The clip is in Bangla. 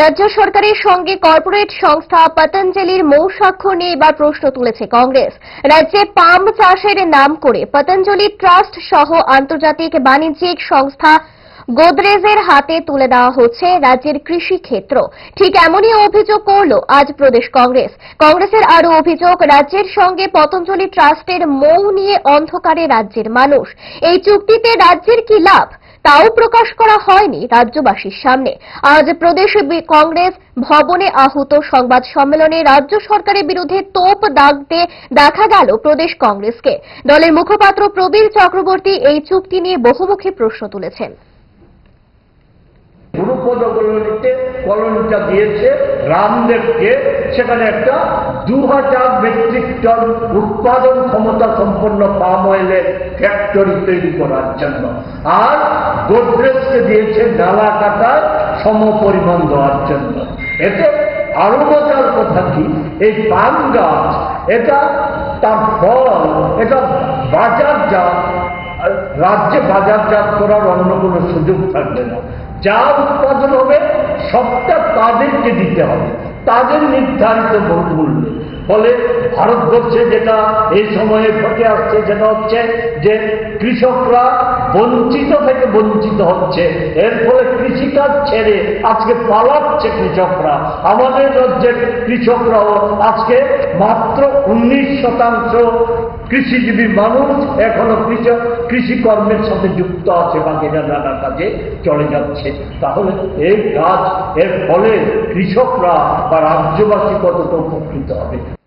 রাজ্য সরকারের সঙ্গে কর্পোরেট সংস্থা পতঞ্জলির মৌ স্বাক্ষর নিয়ে এবার প্রশ্ন তুলেছে কংগ্রেস। রাজ্যে পাম চাষের নাম করে পতঞ্জলি ট্রাস্ট সহ আন্তর্জাতিক বাণিজ্যিক সংস্থা গোদরেজের হাতে তুলে দেওয়া হচ্ছে রাজ্যের কৃষি ক্ষেত্র। ঠিক এমনই অভিযোগ করল আজ প্রদেশ কংগ্রেস। কংগ্রেসের আরও অভিযোগ, রাজ্যের সঙ্গে পতঞ্জলি ট্রাস্টের মৌ নিয়ে অন্ধকারে রাজ্যের মানুষ। এই চুক্তিতে রাজ্যের কি লাভ? তাও প্রকাশ করা হয়নি রাজ্যবাসীর সামনে। আজ প্রদেশ কংগ্রেস ভবনে আহত সংবাদ সম্মেলনে রাজ্য সরকারের বিরুদ্ধে তোপ দাগতে দেখা গেল প্রদেশ কংগ্রেসকে। দলের মুখপাত্র প্রবীর চক্রবর্তী এই চুক্তি নিয়ে বহুমুখী প্রশ্ন তুলেছেন। কলোনিটা দিয়েছে রামদেবকে, সেখানে একটা দু হাজার মেট্রিক টন উৎপাদন ক্ষমতা সম্পন্ন পাম অয়েলের ফ্যাক্টরি তৈরি করার জন্য। আর গোদরেজকে দিয়েছে ডালা কাটার সম পরিমাণ দেওয়ার জন্য। এতে আরও মজার কথা কি, এই পাম গাছ, এটা তার ফল, এটা বাজারজাত রাজ্যে বাজারজাত করার অন্য কোনো সুযোগ থাকবে না। যা উৎপাদন হবে, সবটা তাদেরকে দিতে হবে। তাদের নির্ধারিত মূল্যে ফলে ভারতবর্ষে যেটা এই সময়ে ঘটে আসছে যেটা হচ্ছে যে কৃষকরা বঞ্চিত থেকে বঞ্চিত হচ্ছে। এর ফলে কৃষিকাজ ছেড়ে আজকে পালাচ্ছে কৃষকরা। আমাদের রাজ্যের কৃষকরাও আজকে মাত্র উনিশ শতাংশ কৃষিজীবী মানুষ এখনও কৃষক, কৃষিকর্মের সাথে যুক্ত আছে বাকিরা নানা কাজে চলে যাচ্ছে। তাহলে এই কাজ, এর ফলে কৃষকরা বা রাজ্যবাসী কত উপকৃত হবে?